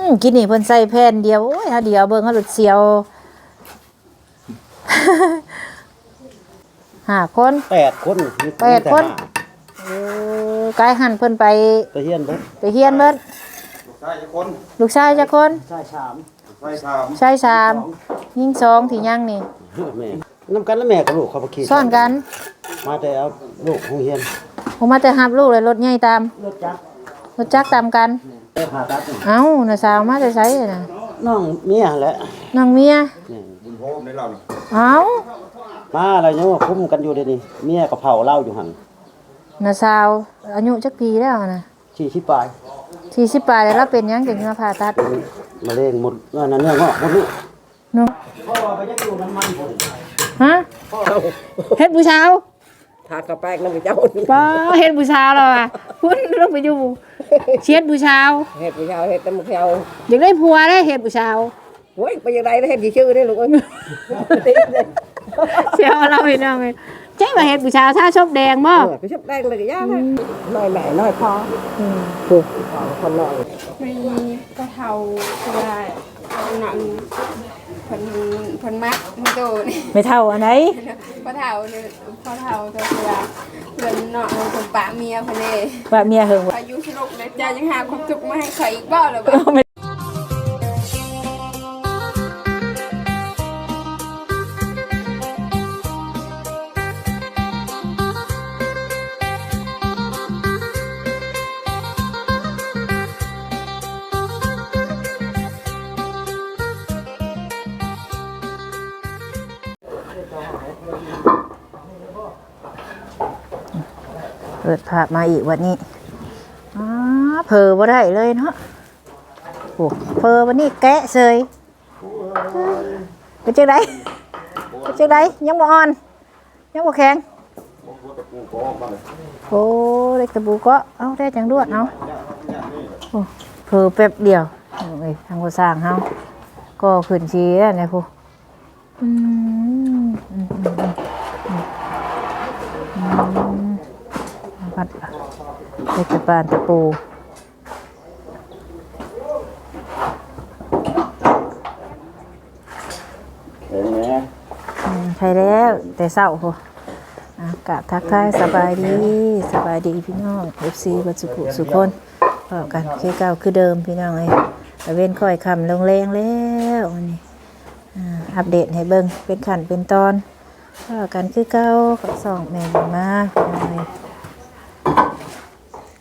อืมกินนี่เพิ่นใส่แผ่นเดียวโอ้ยหาเดียวเบิ่งเขาหลุดเสียวห้าคนแปดคนมีแปดคนมีต่ห้าเออกายหันเพิ่นไปไปเฮียนเบิดไปเฮียนเบิดใช่คนลูกชายจักคนใช่สามใช่สามชายสามยิ่งสองที่ยังนี่แม่น้ำกันแล้วแม่กับลูกเขาไปขี่ซ่อนกัน มาแต่เอาลูกของเฮียนผมมาแต่หับลูกเลยรถใหญ่ตามรถจักรรถจักรตามกัน ไปผ่าตัดเอ้าน่ะสาวมาแต่ไสน่ะน้องเมียแหละน้องเมียนี่บุญโฮมในเรานี่เอ้ามาอะไรเนี่ยว่าคุ้มกันอยู่เดี๋ยวนี้เมียกับเผาเหล้าอยู่หันน่ะสาวอายุจักปีแล้วน่ะชี้ชิปลาย40ปลายแล้วเราเป็นหยังจึงมาผ่าตัดมะเร็งหมดเนื้อนั่นเนื้องอกหมดลูกเนาะพ่อไปยังอยู่น้ำมันผมฮะเฮ็ดผู้ชาว ทากระแป้งน้ำเจ้า ป้าเฮ็ดผู้ชาวแล้วอะคุณลงไปอยู่ เชียดผู้ชาวเห็ดผู้ชาวเห็ดตะมุกเชาวอยากได้ผัวได้เฮ็ดผู้ชาวโอ้ยไปยังไงได้เห็ดกี่ชื่อได้ลูกเอ้ยเสียวเราให้น้องเลยเจ๊ว่าเฮ็ดผู้ชาวถ้าชอบแดงบ่เออไปชับแดงเลยก็ยากเลยน้อยแม่น้อยพอคือคนน้อยมีกระเทาก็ได้หนังเพิ่นเพิ่นมักมันโตนี่ไม่เท่าอันไหนกระเทาเนี่ยกระเทาตัวเสือเพิ่นเนาะเพิ่นปะเมียเพิ่นเด้ว่าเมียเฮิงอายุสิลกเลยจ้ายังหาความสุขมาให้ใครอีกบ่ล่ะบ่ ปิดภาพมาอีกวันนี้อ๋อเพอบ่ได้เลยเนาะโอ้เพอวันนี้แกะเซยเป็นจังไดเป็นจังไดยังบ่อ่อน ยังบ่แข็งโอ้เล็กตะบูก็เอาได้จังดวดเอาโอ้เผลอแป๊บเดียวเอ้ยทางผู้สร้างเฮาก็ขึ้นชีแล้วเนี่ยผู้อืมอืมอืมอืม เล็กตะปานตะปูเห็นไหมอืมใช่แล้วแต่เศร้าผู้อากาศทักทายสบายดีสบายดีพี่น้อง FC บัดสุขุสุคนพบกันคือเก่าคือเดิมพี่น้องเอ้ยตะเว้นค่อยคำลงแรงแล้ววันนี้อ่าอัปเดตให้เบิ่งเป็นขั้นเป็นตอนก็กันคือเก่ากับสองแม่บุญมาเลย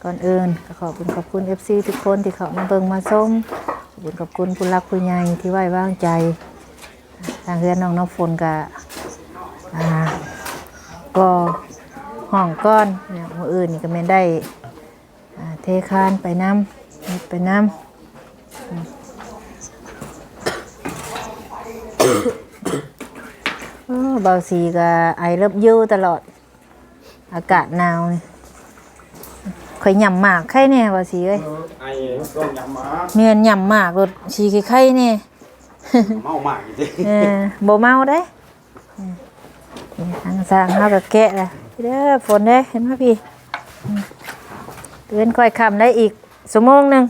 ก่อนอื่นก็ขอบคุณขอบคุณ FC ทุกคนที่เขามาเบิ่งมาชมขอบคุณขอบคุณผู้รักผู้ใหญ่ที่ไว้วางใจ ทางเรือนน้องน้ำฝนกับอ่าก็ห้องก้อนเนี่ยมืออื่นนี่ก็ไม่ได้อ่าเทคานไปน้ำไปน้ำเบาสีก็ไอเลิบยูตลอด อากาศหนาวนี่ข่ อยหย่ำหมากไข่เนี่ยเบาสีเอ้ยไอ้ต้มยำหมาเมียนหย่ำหมากรถชีไข่เนี่ยเมามากจริงเออบ่เมาเด้อืมนี่ทางสร้างเฮาก็แกะละเด้อฝนเด้เห็นไหมพี่อืมเตือนค่อยคำได้อีกชั่วโมงหนึง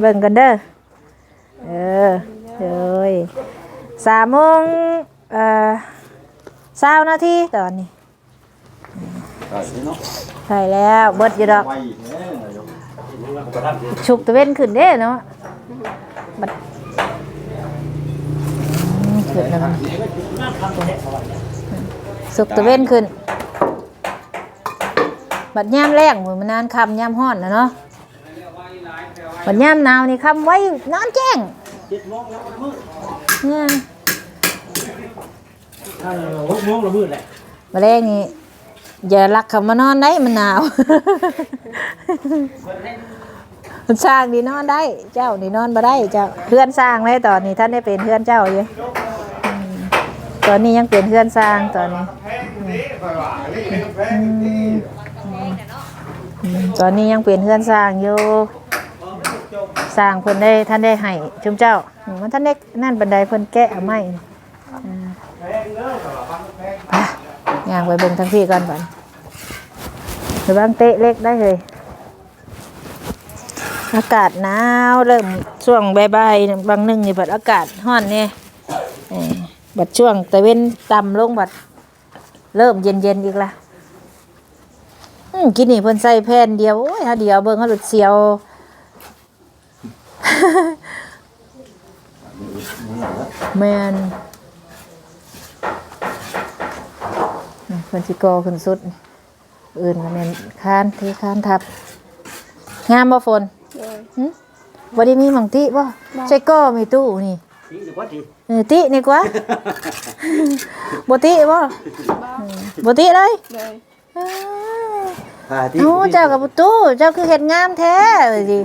เบิ่งกันเด้อเออเอ้ยสามโมงเอ่อเศร้านาทีตอนนี้ไอ้เนาะ ใช่แล้วเบิดอยู่ดอกไวแท้นายกฉุกตะเว้นขึ้นเด้เนาะบัดอืมขึ้นแล้วมันสุกตะเว้นขึ้น บัดย่ามแรงเหมือนมันนานคำย่ามห้อนนะเนาะบัดย่ามหนาวนี่คำไว้นอนแจ้งเนี่ยหกโมงละมืดแหละมาแรกนี่ อย่ารักเขามานอนได้มันหนาวสร้างนี่นอนได้ เจ้านี่นอนมาได้เจ้าเพื่อนสร้างเลยตอนนี้ท่านได้เป็นเพื่อนเจ้าอยู่ตอนนี้ยังเป็นเพื่อนสร้างตอนนี้ตอนนี้ยังเป็นเพื่อนสร้างอยู่สร้างเพิ่นได้ท่านได้ให้ชุมเจ้ามันท่านได้นั่นบันไดเพิ่นแกะเอาไม้อ่ ย่างไปเบิ่งทั้งพี่ก่อนบัดระวังเตะเล็กได้เลย อากาศหนาวเริ่มช่วงใบ่ายๆบางหนึ่งนี่บัดอากาศร้อนเนี่ยบัดช่วงตะเว้นต่ำลงบัดเริ่มเย็นๆอีกละอืมกินนี่เพิ่นใส่แผ่นเดียวโอ้ยเดียวเบิ่งเขาหลุดเสียวแมนอืม เพิ่นสิกอขึ้นสุด อื่นก็แม่นคานเทคานทับ งามบ่ฝนเลยหึบ่ได้มีหมังติบ่ ใช่ก้อมีตู้นี่ทีดีกว่าทีเออตินี่กว่า บ่ติบ่บ้าบ่ติเลยเลยอ้าวหาที่เอ้าเจ้ากับประตูเจ้าคือเฮ็ดงามแท้ว่าสิ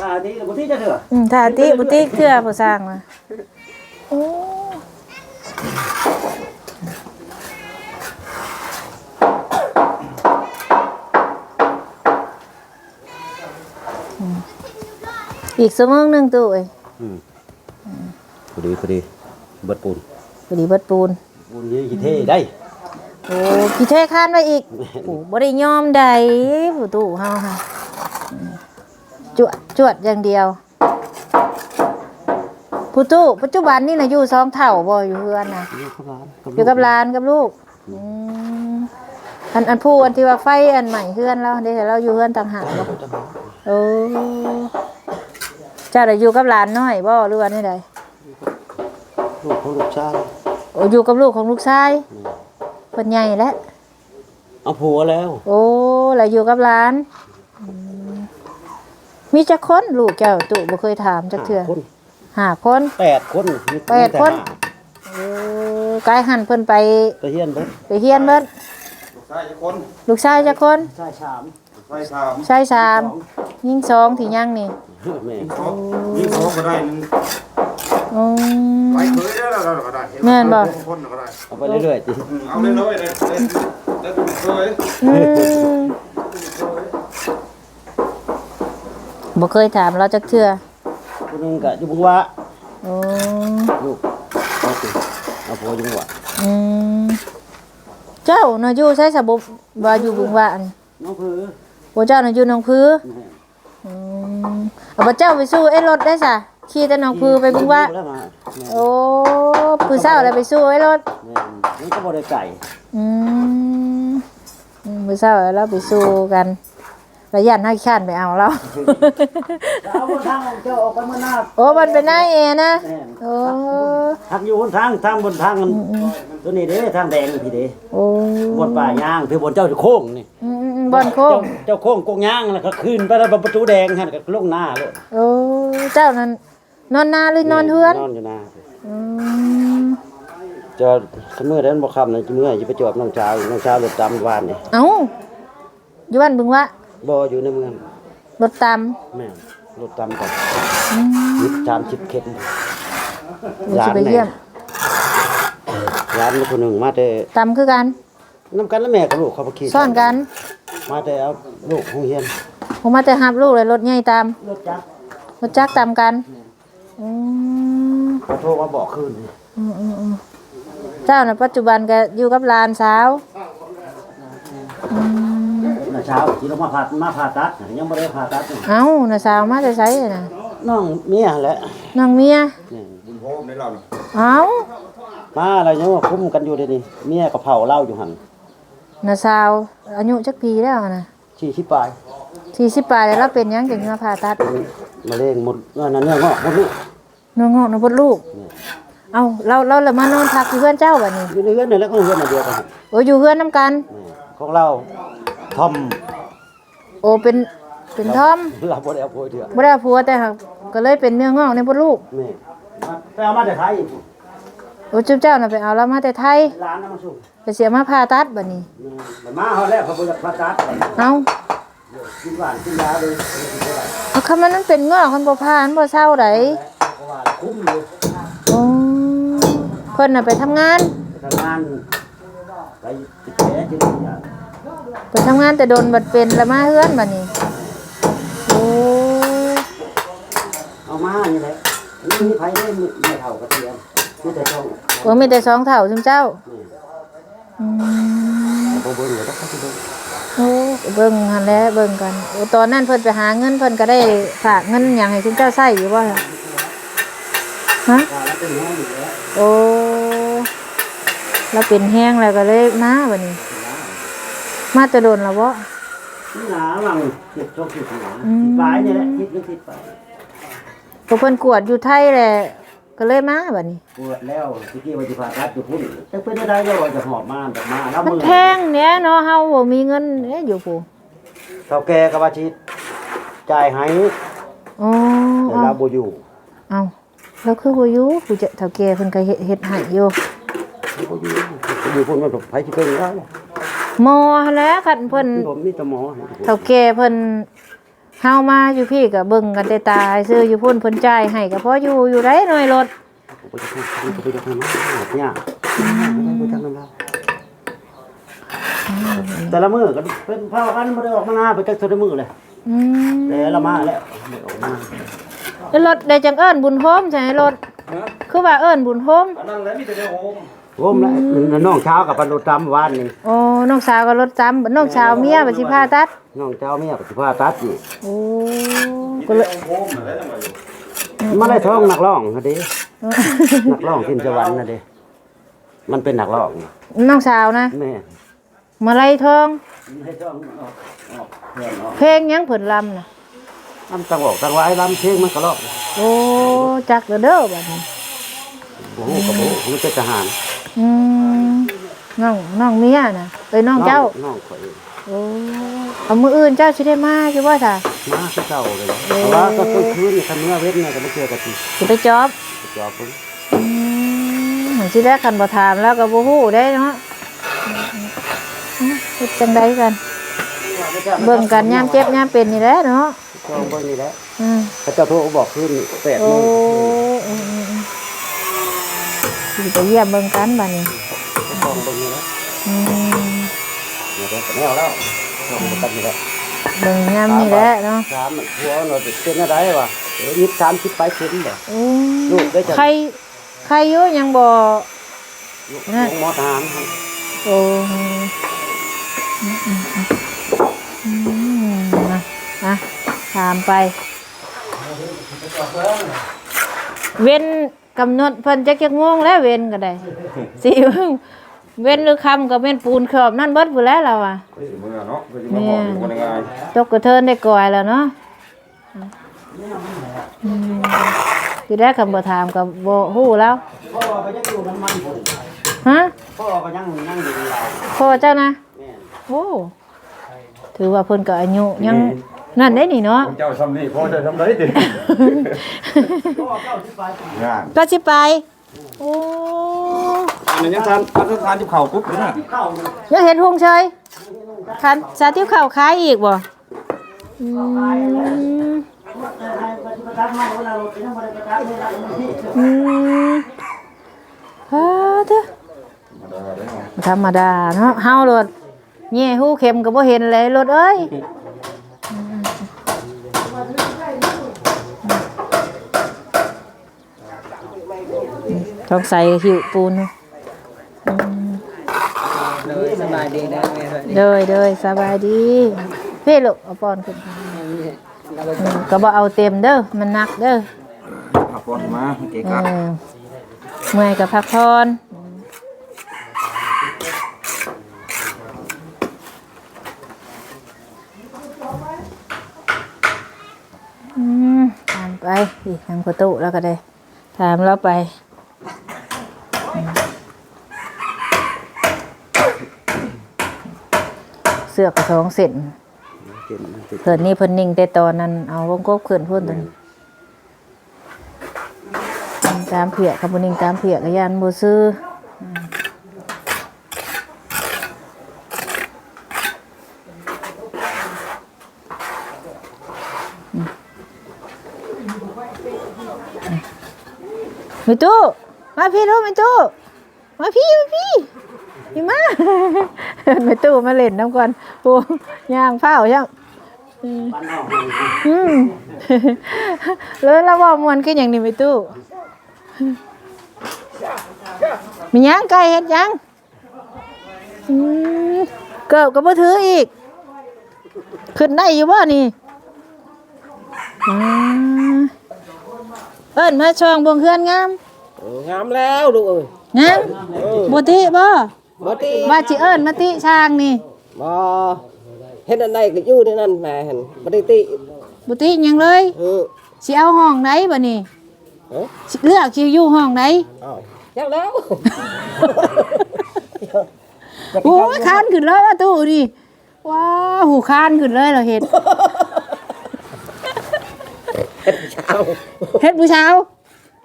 หาที่บ่ที่จะเถอะอืมถ้าติบ่ติเคือผู้สร้างมาโอ้อื อีกชั่วโมงหนึงตู้เอ้ยพอดีพอดีเบิดปูนพอดีเบิดปูนปูนยี่กี่เท่ได้โอ้พี่เทคานไว้อีกโอ้บ่ได้ยอมใดผู้ตู้เฮาค่ะอืมจวดจวดอย่างเดียวผู้ตู้ปัจจุบันนี่น่ะอยู่สองเท่าบ่อยู่เฮือนน่ะอยู่กับร้านอยู่กับหลานกับลูกอืมอันอันผู้อันที่ว่าไฟอันใหม่เฮือนเราเดี๋ยวเราอยู่เฮือนต่างหากบ่โอ้ เจ้าได้อยู่กับหลานน้อยบ่หรือว่านี่ใดลูกของลูกชายโอ้อยู่กับลูกของลูกชายเพิ่นใหญ่แล้วเอาผัวแล้ว โอ้แล้วอยู่กับหลานอืมมีจักคนลูกเจ้าตู่บ่เคยถามจักเทื่อคนห้าคนแปดคนมีแปดคนมีแต่ห้าโอ้กายหันเพิ่นไปไปเฮียนเบิดไปเฮียนเบิดใช่คนลูกชายจักคนชายสาม ใช่สามชายสามยิ่งสองที่ยังนี่แม่สองยิ่งสองก็ได้หนึ่งอืม ไปเคยได้แล้วก็ได้แม่นบ่ คนก็ได้เอาไปเรื่อยๆจิอืมเอาเลยเลยเลยเลยแล้วดูเคยอืมบ่เคยถามเราจักเทื่อคนหนึงก็อยู่บุงวะโอ้ลูกเอาสิเอาผัวอยู่บุงวะอืมเจ้าน่ะอยู่ใช้สะบบว่าอยู่บึงว่าอันน้องเผือ บ่เจ้าน่ะอยู่หนองพือแม่อืมเอาพระเจ้าไปสู้ไอ้รถได้สะขี่แต่น้องพือไปบึงว่า แล้วมาแม่โอ้พือเศร้าแล้วไปสู้ไอ้รถ แม่นี่ก็บ่ได้ไก่อืมอืมพือเศร้าแล้วไปสู้กัน ระยันให้ข้านไปเอาแล้วเอาบนทางเจ้าออกไปเมื่อหน้าโอ้มันเป็นหน้าเอนะแม่นโอ้ทางอยู่บนทางทางบนทางมันตัวนี้เด้ทางแดงนี่พี่เด้โอ้บนป่ายางคือบนเจ้าโค้งนี่อืมอืมอืมบอลโค้งเจ้าเจ้าโค้งกงยางแล้วก็ขึ้นไปแล้วประตูแดงหั่นก็ลงหน้าเลยโอ้เจ้านั้นนอนนาหรือนอนเฮือนนอนอยู่หน้าอืมเจะสมื้อนั้นบ่ค่ำนะมื้ออยู่ประจวบน้องชาวน้องชาวรถตามบ้านนี่เอ้าอยู่บ้านบึงวะ บ่อยู่ในเมืองรถตามแม่นรถตามกันอืมยึดชามชิดเข็มเดี๋ยวสิไปเยี่ยมร้านคนหนึงมาแต่ตามคือกันนํกันแล้วแม่กับลูกเขาบ่ขี่ซ่อนกัน มาแต่เอาลูกโรงเรียนผมมาแต่หับลูกเลยรถใหญ่ตามรถจักรรถจักรตามกันอืมเขาโทรมาบอกคืนนี่อืมอืมอืมเจ้าน่ะปัจจุบันก็อยู่กับหลานสาวอืม น่ะเช้าสิเรามาผ่ามาผ่าตัดยังบ่ได้ผ่าตัดนี่เอ้าน่ะสาวมาแต่ไสน่ะน้องเมียแหละน้องเมียนี่บุญโฮมในเราน่ะเอ้ามาอะไรยังว่าคุ้มกันอยู่เดี๋ยวนี้เมียก็เผาเหล้าอยู่หั่นน่ะสาวอายุจักปีแล้วน่ะชี้ชิปลาย40ปลายแล้วเราเป็นหยังจึงมาผ่าตัดมะเร็งหมดว่านั่นเนื้องอกหมดลูกน้องงอกน้องบดลูก เอ้าเราเราเลยมานอนพักอยู่เพื่อนเจ้าบัดนี้อยู่ในเรือนนี่แหล้วก็เรือนอันเดียวกันโอ้อยู่เพื่อนนํกัน นี่ของเรา ทอมโอ้เป็นเป็นทอมเราบ่ได้เอาโพยเถื่อบ่ได้เอาผัวแต่หักก็เลยเป็นเนื้องอกในบดลูกนี่มาไปเอามาแต่ไทยโอ้จุ๊บเจ้าน่ะไปเอาเรามาแต่ไทยร้านน้ำมันสุกไปเสียมาผ่าตัดบัดนี้นี่แต่มาเขาแล้วเขาบ่อยากผ่าตัดเอ้ากินหวานกินยาเลยเอาคำมันนั้นเป็นงอกคันบ่ผ่านบ่เศร้าไดเพราะว่าคุ้มอยู่อ๋อเพิ่นน่ะไปทำงานไปทำงานไปติดแผลจิตยา ไปทำงานแต่โดนบัดเป็นแล้วมาเฮือนบัดนี้โอ้เอามานี่แหละนี่มีไผได้มือไม่เท่ากระเทียมมีแต่ช่องโอ้มีแต่สองเท่าซุมเจ้านี่อืมบ่เบิ่งเลยต้องเข้าไปเบิ่งโอ้เบิ่งหันแหล้วเบิ่งกันโอ้ตอนนั้นเพิ่นไปหาเงินเพิ่นก็ได้ฝากเงินหยังให้คุณเจ้าใช้อยู่บ่ล่ะฮะโอ้เราเป็นแห้งแล้วก็เลยมาบัดนี้ มาจะโดนแล้วบ่นี่หนาวังคิดชกคิดหนาอืมคิดปลายนี่แหละคิดไม่คิดไปก็เพิ่นกวดอยู่ไทยแหละก็เลยมาบัดนี้ปวดแล้วตะกี้ว่าจะพาตัดอยู่พุ่นจะเป็นได้ก็ว่าจะหอบมาแบบมาแล้วมันมือแพงเนี่ยเนาะเฮาบ่มีเงินเด้อยู่ผู้เท่าแก่กับว่าชิดจ่ายให้อ๋อแต่เอาเราบ่อยู่เอาแล้วคือบ่อยู่ผู้จะเฒ่าแก่เพิ่นก็เฮ็ดเฮ็ดให้อยู่บ่อยู่อยู่พุ่นมันไผสิเป็นได้ หมอหั่นแหล้วคันเพิ่นผมมีแต่หมอให้เฒ่าแก่เพิ่นเฮามาอยู่พี่ก็เบิ่งกันแต่ตายซื้ออยู่พุ่นเพิ่นจ่ายให้ก็พออยู่อยู่ได้หน่อยรถผมไปจะทำผมไปจะทำเนี่ยไปทำน้ำเราแต่ละมือก็เป็นเผากันบ่ได้ออกมาหน้าไปจักตัวมือเลยอืมแต่ละมาแล้วไม่ออกมาแล้วรถได้จังเอิ้นบุญโฮมใช่ไหมรถคือว่าเอิ้นบุญโฮมอันนั้นแหละมีแต่เดียวโฮม โอ้มแล้วน้องเช้ากับพันโดตามวานนี่โอ้น้องสาวก็รถจำน้องสาวเมียบัดสิพาตัด น้องเจ้าเมียปฏิภาตัดอยู่โอ้มีก็แต่เลยเดียวโฮมนั่นแหละจังหวะอยู่มาได้ท้องนักร้องฮะเด้นักร้องขึ้นสวรรค์นะเด้มันเป็นนักร้องน้องสาวนะแม่มาไล่ทอง ให้ท้องออกออกเพื่อนออกเพลงหยังเพิ่นลำน่ะลำตังออกตังไว้ลำเพลงมันก็ร้องโอ้จักเด้อเด้อบัดนี้ โอ้โหกับโอ้โหมันเป็นทหาร อืมน้องน้องเมียน่ะเอ้ยน้องเจ้าน้องข่อยโอ้เอามืออื่นเจ้าสิได้มาสิว่าจ้ะมาคือเก่าเลยแต่ว่าก็ต้นคืนคันเนื้อเวทเนี่ยก็ไม่เจอกันทีสิไปจอบจอบเพิ่นอืมเหมือนสิได้คันบ่ถามแล้วก็บ่ฮู้ได้เนาะอืมเฮ็ดจังไดกัน เบิ่งกันยามเจ็บยามเป็นนี่แหละเนาะจองเบิ่งนี่แหละอืมพระเจ้าโทรบอกคืนแปดโอ้ โมง อืมอืมอืม สิไปเยี่ยมเบิ่งกันบัดนี้จองเบิ่งนี่แหละอืมเนี่ยก็แนวแล้วจองกันนี่แหละเบิ่งยามนี่แหละเนาะสามหัวเราจะเป็นอะไรวะเอ้ยยิบสามสิบไปเข็มบ่อืมลูกได้จังใครใครอยู่ยังบ่ลูกนั่นของหมอทหารครับโอ้อืมอืมอืมอืมนะนะถามไปเว้น กำหนดเพิ่นจักจักงงแล้วเว้นก็ได้สิเบิ่งเว้นหรือคำก็เป็นปูนขอบนั่นเบิดผู้นแล้วเราอะ เฮ้ยเมื่อเนาะก็จะมาบอกอยู่กันยังไงตกกระเทินได้ก่อยแล้วเนาะอืมคือได้คำบ่ถามกับบ่ฮู้แล้ว พ่อก็ยังอยู่น้ำมันพุ่นฮะ พ่อก็ยังนั่งอยู่ในเราพ่อเจ้านะ แม่นโอ้ ถือว่าเพิ่นก็อายุยัง นั่นได้นี่เนาะเจ้าทำนี่พ่อจะทำได้ดิพ่อเก้าสิบไปงานก็สิไปโอ้อันนี้ยังทานทานทานที่เข่าปุ๊บนี่นะเข้ายังเห็นหงเฉยคันสาธิตข้าวขายอีกบ่อืมประทับมาเวลาเราเป็นประทับเนี่ยเราไม่อืมฮาเด้อธรรมดาเนาะเฮาโลดแย่หูเข็มก็บ่เห็นเลยรถเอ้ย ท้องใส่หิวปูนเนาะเลยสบายดีได้ไหมครับเดยเดยสบายดีพี่ลูกเอาปอนขึ้นอืมก็บ่เอาเต็มเด้อมันหนักเด้อขับรถมาเก๋เอครับอเมื่อยกับพักผ่อนอืมถามไปอีกทางประตูแล้วก็ได้ถามเราไปอืมเสือกกระสองเส้นเพิ่นนี่เพิ่นนิ่งแต่ตอนนั้นเอาวงกบขึ้นพุ่นตอนนี้ตามเพียกับบ่นิ่งตามเพียกยันบ่ซื้ออืมมีตู้มาพี่ลูกมีตู้มาพี่มาพี่พี่มา มีตู้มาเล่นน้ำก่อนโอ้ย่างเฝ้าย่างบ้านนอกอืมเลยเราบอกมวนคืออย่างนี้ไปตู้ มีหยังไก่เฮ็ดหยังอืมเกิบก็บ่ถืออีก ขึ้นได้อยู่บ่นี่อ่าเอิ้นมาช่องบงเฮือนงามเอองามแล้วลูกเอ้ยงามบ่ติบ่ บ่ติว่าสิเอิ้นมาติช่างนี่บ่เฮ็ดอันใดก็อยู่ในนั้นแหม่หั่นบ่ได้ติบ่ติหยังเลยเออสิเอาห้องไหนบ่นี่เอ้ยสิเลือกสิอยู่ห้องไหนอ้าวจักแล้วโอ้ยคานขึ้นเลยว่าตู้นี่ว้าวหูคานขึ้นเลยเหราเห็ดเช้าเฮ็ดผู้เช้า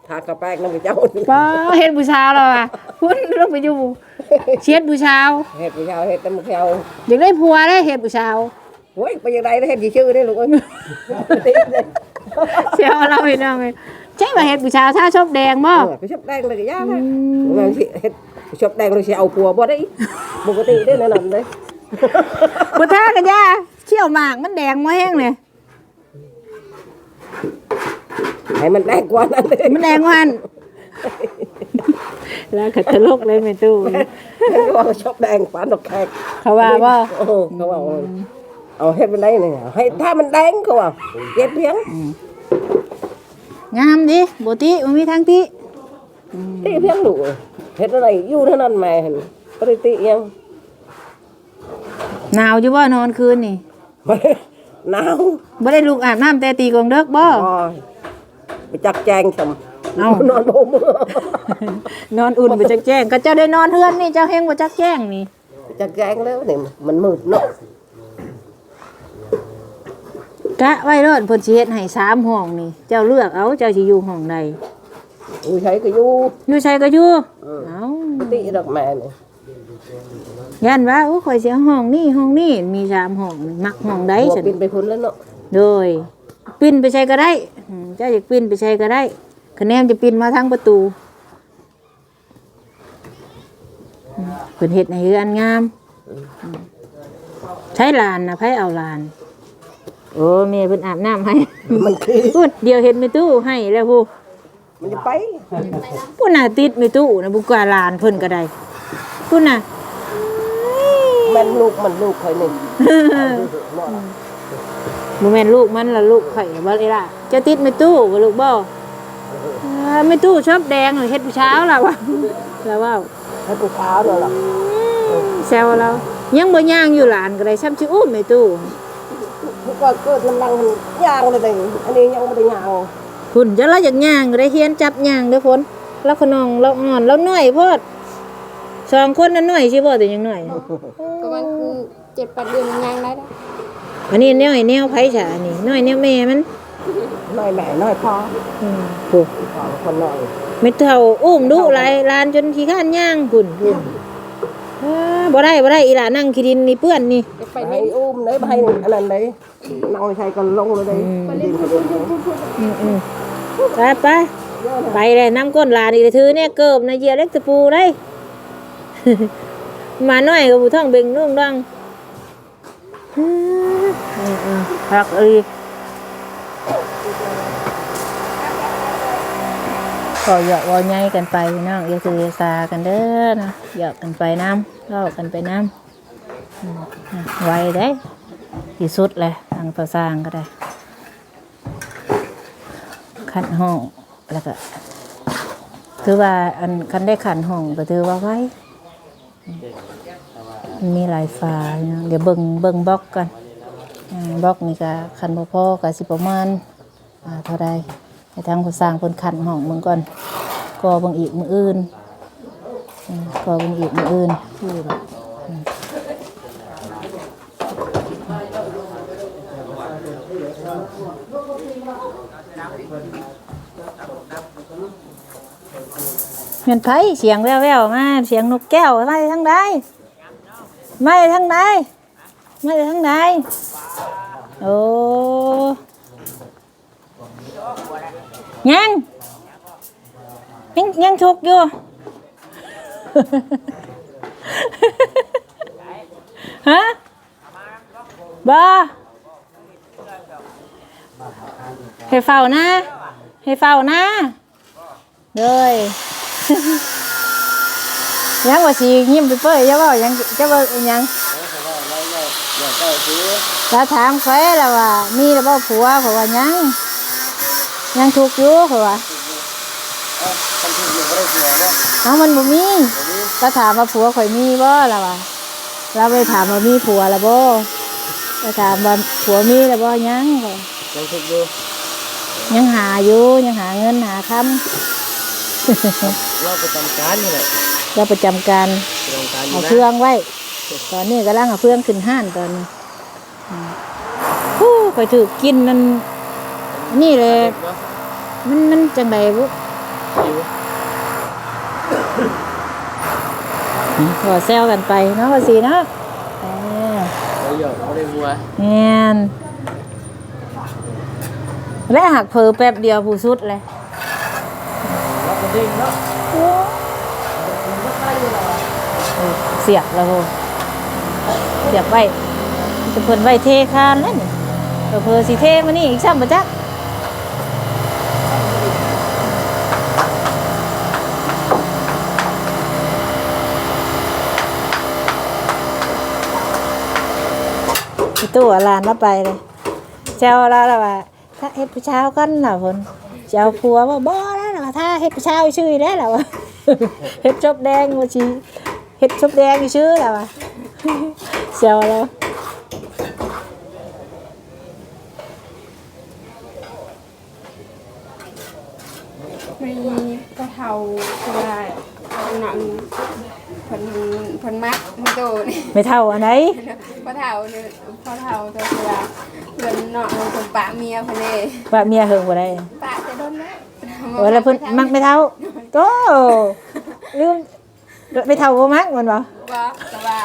ทากระแป้งน้ำเจ้านี่ ป้าเฮ็ดผู้เช้าแล้วอะ คุณลงไปอยู่เช็ดผู้เช้าเฮ็ดเช้าเฮ็ดน้ำเช้าอยากได้ผัวได้เฮ็ดผู้เช้าโอ้ยไปยังไงได้เฮ็ดกี่ชื่อได้ลูกเอ้ยติเลยเสียวเราเห็นเอาไงใช่ว่าเฮ็ดผู้เช้าถ้าชอบแดงบ่เออไปชอบแดงเลยก็ยากนะบางทีเฮ็ดชอบแดงเลยสิเอาผัวบ่ได้ปกติได้แน่นอนเลยบ่ท่ากันย่าเขี้ยวหมากมันแดงมาแห้งเลยให้มันแดงกว่านั้นเลยมันแดงวัน แล้วก็ตลกเลยแม่ตู้เขาว่าชอบแดงปานดอกแขกเขาว่าบ่โอ้เขาว่าเอาเฮ็ดมันได้เนี่ยให้ถ้ามันแดงเขาว่าเก็บเพียงงามดิบ่ติบ่มีทางติตีเพียงลูกเฮ็ดอะไรอยู่เท่านั้นแม่เห็นบ่ได้ติยังหนาวอยู่บ่นอนคืนนี่บ่ได้หนาวบ่ได้ลูกอาบน้ำแต่ตีกลองเด็กบ่อ๋อไปจักแจงซำ เอ้า นอนบ่มือนอนอุ่นไปจักแจ้งก็เจ้าได้นอนเฮือนนี่เจ้าเฮงบ่จักแจ้งนี่ไปจักแจงแล้วนี่มันมืดเนาะกะไว้รอดเพิ่นสิเฮ็ดให้สามห้องนี่ เจ้าเลือกเอาเจ้าสิอยู่ห้องใดอุ้ยใช้ก็อยู่อยู่ใช้ก็อยู่เอ้าติดอกแม่นี่ยันว่าโอ้ข่อยสิเอาห้องนี้ห้องนี้มีสามห้องนี่มักห้องใดบ่ซั่นปินไปพุ่นแล้วเนาะ โดยปิ้นไปใช้ก็ได้อืมเจ้าอยากปิ้นไปใช้ก็ได้ คะแนนจะปิ้นมาทางประตูอืมเพิ่นเฮ็ดให้เฮือนงามอืมใช้ลานนะไผเอาลาน โอ้แม่เพิ่นอาบน้ำให้ มันคือพูดเดี๋ยวเห็นไม่ตู้ให้แล้วผู้มันจะไปผู้น่ะติดไม่ตู้นะบุกว่าลานเพิ่นก็ได้ผู้น่ะแม่นลูกมันลูกข่อยนี่บ่แม่นลูกมันละลูกไข่บ่เลยล่ะจะติดไม่ตู้บ่ลูกบ่ อ่าไม่ตู้ชอบแดงหรือเฮ็ดผู้เช้าล่ะวะแล้วว่าให้ผู้สาวเนาะล่ะแซวเรายังบ่ย่างอยู่หลานก็ได้ซ้ำสิอุ้มไม่ตู้ผู้ก็เกิดกำลังมันย่างเลยนี่อันนี้ยังบ่ได้ย่างคุณจะเราอยากย่างก็ได้เฮียนจับย่างเด้อคนแล้วขนองเราอ่อนเราน้อยโพดสองคนนั้นน้อยสิบ่แต่ยังน้อยประมาณเจ็ดแปดเดือนยังได้แล้วอันนี้แนวไอ้แนวไผฉานี่น้อยแนวแม่มัน น้อยแม่น้อยพ่ออืมผู้คนน้อยเม็ดเท่าอุ้มดุหลายลานจนขี้ข้านย่างคุณคุณอ่าบ่ได้บ่ได้อีหล่านั่งขี้ดินนี่เปื้อนนี่จะไปไปให้เล่นอุ้มได้ไปให้อันนั้นได้น้องชายก็ลงเลยได้ไปเล่นพูดพูดพูดพูดอืมอืมไปไปไปเลยน้ำก้นหลานอีกถือเนี่ยเกิบนะเหยียเล็กตะปูได้มาหน่อยกับผู้ท่องเบ่งนุ่งดังอืมอืมพักเอ้ ก็หยอกวอใหญ่กันไปพี่น้องอย่าถืออย่าสากันเด้อนะหยอกกันไปน้ำเล่ากันไปน้ำไวเด้ที่สุดเลยทางประสร้างก็ได้ขันห้องแล้วก็ถือว่าอันคันได้ขันห้องก็ถือว่าไว้มันมีหลายฝาเนาะเดี๋ยวเบิงเบิงบล็อกกันบล็อกนี่ก็ขันบ่พอก็สิประมาณอ่าเท่าใด ให้ทางผู้สร้างเพิ่นขันห้องเบิ่งก่อนก็เบิ่งอีกมืออื่นก็เบิ่งอีกมืออื่นคือแบบเห็นไผเสียงแว่วๆมาเสียงนกแก้วไมาจากทางใดไมาจากทางใดไมาจากทางใดโอ้ ยังยังยังทุกข์อยู่ ฮะบ่ให้เฝ้านะให้เฝ้านะเลยยังว่าสิยิ้มไปเปื่อยจะว่าหยังจะว่าอิหยังยแล้วถามใครแล้วว่ามีแล้วบ่ผัวเขาว่ายัง ยังถูกข์อยู่เขาว่าเอามันบ่มีก็ถามว่าผัวข่อยมีบ่ล่ะว่าเราไปถามว่ามีผัวแล้วบ่ก็ถามว่าผัวมีแล้วบ่ยังบ่ยังถูกอยู่ยังหาอยู่ยังหาเงินหาคำเราประจำการนี่แหละเราประจำการประจำการอเอายู่นะเครื่องไว้ ตอนนี้กำลังเอาเครื่องขึ้นห้านตอนนี้อืมฮู้ไปถือกินนั่น นี่เลยเนาะมันมันจังไดบุหิวขอแซวกันไปเนาะว่าสิเนาะเออเราหยอกเราได้หัวแม่นและหักเพอแป๊บเดียวผู้สุดเลยเราก็เด้งเนาะเออเสียบแล้วโหเสียบไว้จะเพิ่นไว้เทคานแล้วนี่เพอๆสิเทมานี่อีกซ้ำบ่จัก พี่ตู้เอาหลานมาไปเลยเจ้าเราแล้วว่าถ้าเฮ็ดผู้เช้ากันน่ะเพิ่นเจ้าผัวว่าบ่แล้วล่ะถ้าเฮ็ดผู้เช้าชื่อแล้วล่ะว่าเฮ็ดจบแดงว่าสิเฮ็ดจบแดงชื่อแล้วว่าเจ้าเรามีกระเทาตัวหนังเพิ่ นเพิ่นมักมันโตนี่ไม่เท่าอันไหนกระเทาเนี่ยกระเทาตัวตัวเพิ่นเนาะมันเป็นปะเมียเพิ่นเด้ว่าเมียเฮิงบ่ได้ปะจะโดนแล้วโอ้แล้วเพิ่นมักไม่เท่าโตลืมไม่เท่าบ่มักมันบ่บ่แต่ว่า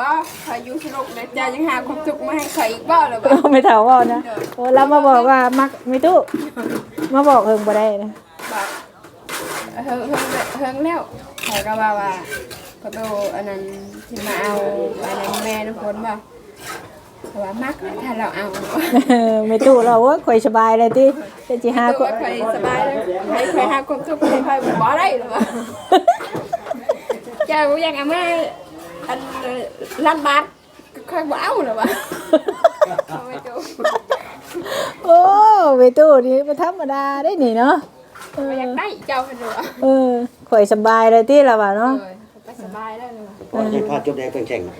บ่พายุสนุกนะเจ้ายังหาความสุขมาให้ข่อยอีกบ่ล่ะบ่ไม่เท่าเว้านะโอ้แล้วมาบอกว่ามักไม่ตู้มาบอกเฮิงบ่ได้นะบอกเฮิงเฮิงเฮิงแล้วข่อยก็ว่าว่า ก็โตอันนั้นสิมาเอาอันนั้นแม่ทุกคนบ่แต่ว่ามักนะถ้าเราเอาไม่ตู้เราว่าข่อยสบายเลยติเป็นสิหาหาคคนนใครสบายเลยให้ใครหาความสุขให้ใครบ่ได้หรอวะเจ้าอยากเอามาอันล้านบาทก็ค่อยบ่เอาหรอวะเอาไม่ดูโอ้ไปตู้นี่มันธรรมดาได้นี่เนาะเอบ่ออยากได้เจ้าให้ดูวะเออข่อยสบายเลยที่ละว่ะเนาะเออไป สบายแล้วเลยวะพอจะพาจบแดงแข่งๆนะ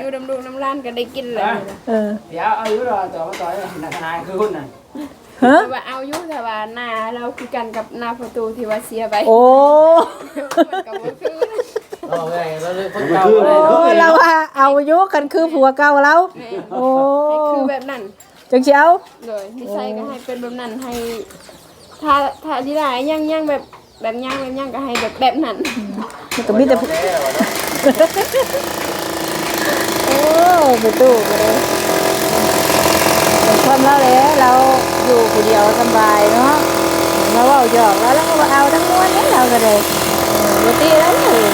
อยู่ดำดูน้ำร้านก็ได้กินเลยเออเดี๋ยวเอาอยู่รอต่อมาต่อยหนักนายคือหุ้นน่ะฮะแต่ว่าเอาอยู่แต่ว่าหน้าเราคือกันกับหน้าประตูที่ว่าเสียไปโอ้มันก็บ่คือเราไงเราเลยคนมันเก่าคือเลโอ้ยเราว่าเอาอายุกันคือผัวเก่าเราแม่โอ้ให้คือแบบนั้นจังเชียวเลยนิสัยก็ให้เป็นแบบนั้นให้ถ้าถ้าที่ได้ย่างย่างแบบ แบบย่างแบบย่างก็ให้แบบแบบนั้นมันก็มีแต่ผู้โอ้ไปตู้ไปเลยเป็นความเราแล้วเราอยู่คนเดียวสบายเนาะเราเว่าหยอกแล้วแล้วก็บ่เอาทั้งม้วนแล้วเราก็เลยเออบ่ตีแล้วเลย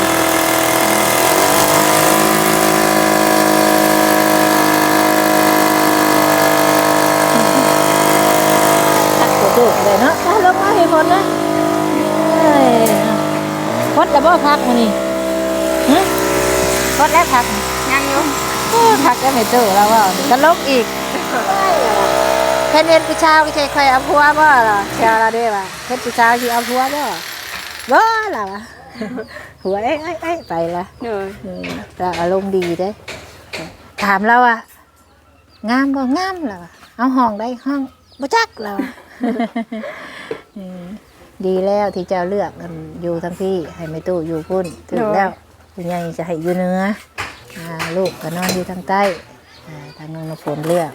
ตัดตัวตูเลยเนาะถ้าลงมาให้คนนะเอ้ย พดแล้วบ่พักมานี่ฮะพดแล้วพักย่างอยู่โอ้พักแล้วไม่เจอแล้วว่าจะลบอีกเพนเวนผู้ชายไม่ใช่ใครเอาผัวบ่ล่ะเชียวเราด้วยว่าเพนผู้ชายที่เอาผัวบ่บ่ล่ะวะหัวเอ้ยเอ้ยเอ้ยไปละเลยเออเราอารมณ์ดีเด้ถามเราอะงามบ่งามเราอะเอาห้องได้ห้องบ่จักเราอะเออ ดีแล้วที่เจ้าเลือกกันอยู่ทั้งพี่ให้ไม่ตู้อยู่พุ่นถึงแล้วคุณยายจะให้อยู่เหนืออ่าลูกก็นอนอยู่ทางใต้อ่าทางน้องน้ำฝนเลือก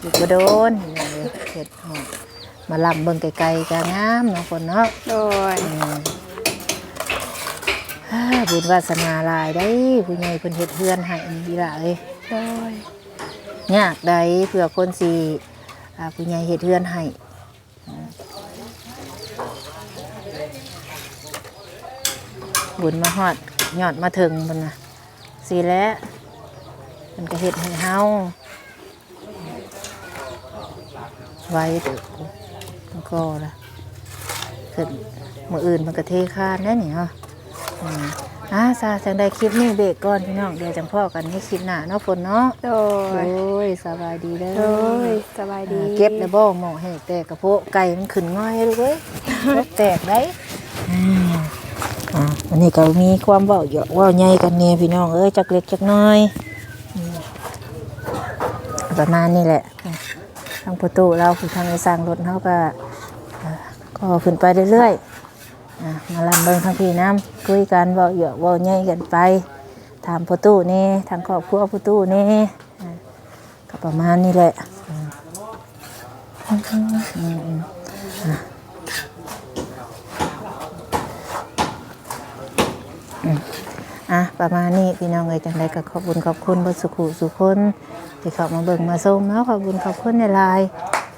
อยู่กระโดนเห็ดห้องมาลำเบิ่งไกลๆจะงามน้องฝนเนาะโดยอืมอ่าบุญวาสนาหลายได้ผู้ใหญ่เพิ่นเฮ็ดเฮือนให้ดีล่ะเอ้ยโดยยากใดเพื่อคนสิ อ่าผู้ใหญ่เฮ็ดเฮือนให้บุญมาฮอดยอดมาถึงมันนะสิแล้วมันก็เฮ็ดให้เฮาไว้เด้อมันก็ละขึ้นมืออื่นมันก็เทคานแน่นี่เนาะ อืมอ่าซาจังได้คลิปนี้เบรกก่อนพี่น้องเดี๋ยวจังพ่อกันในคลิปหน้าเนาะฝนเนาะโดโอ้ยยสบายดีเด้อโดยสบายดี อ่าเก็บแล้วบ่หมอให้แตกกระโพะไก่มันขึ้นง่อยลูกเอ้ยรถแตกได้อ่าอ่าวันนี้ก็มีความเว้าเยอะเว้าใหญ่กันเนี่ยพี่น้องเอ้ยจักเล็กจักน้อยอืมประมาณนี้แหละทางประตูเราคือทางไอ้สร้างรถเขาก็อ่าก็ขึ้นไปเรื่อยๆอ่า มาลำเบิงทางพี่น้ำคุยกันเว้าเยอะเว้าใหญ่กันไปถามประตูนี่ทางครอบครัวประตูนี่ก็ประมาณนี้แหละอะประมาณนี้พี่น้องเอยจังไดก็ขอบคุณขอบคุณเบ่สุขุสุคนที่เข้ามาเบิ่งมาชมเนาะขอบคุณขอบคุณในลาย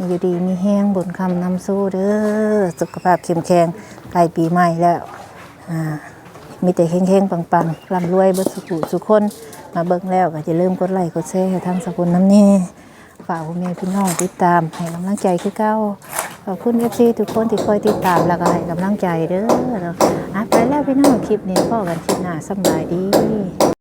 อยู่ดีมีแห้งบุญคำนำสู้เด้อสุขภาพเข้มแข็งใกล้ปีใหม่แล้วมีแต่เฮงๆปังๆร่ำรวยบสุขุสุคน มาเบิ่งแล้วก็อย่าลืมกดไลค์กดแชร์ให้ทางสกุลน้ำแน่ฝากพ่อแม่พี่น้องติดตามให้กำลังใจคือเก่าขอบคุณ FC ทุกคนที่คอยติดตามแล้วก็ให้กำลังใจเด้อนะอะไปแล้วพี่น้องคลิปนี้พ่อกันคลิปหน้าสบายดี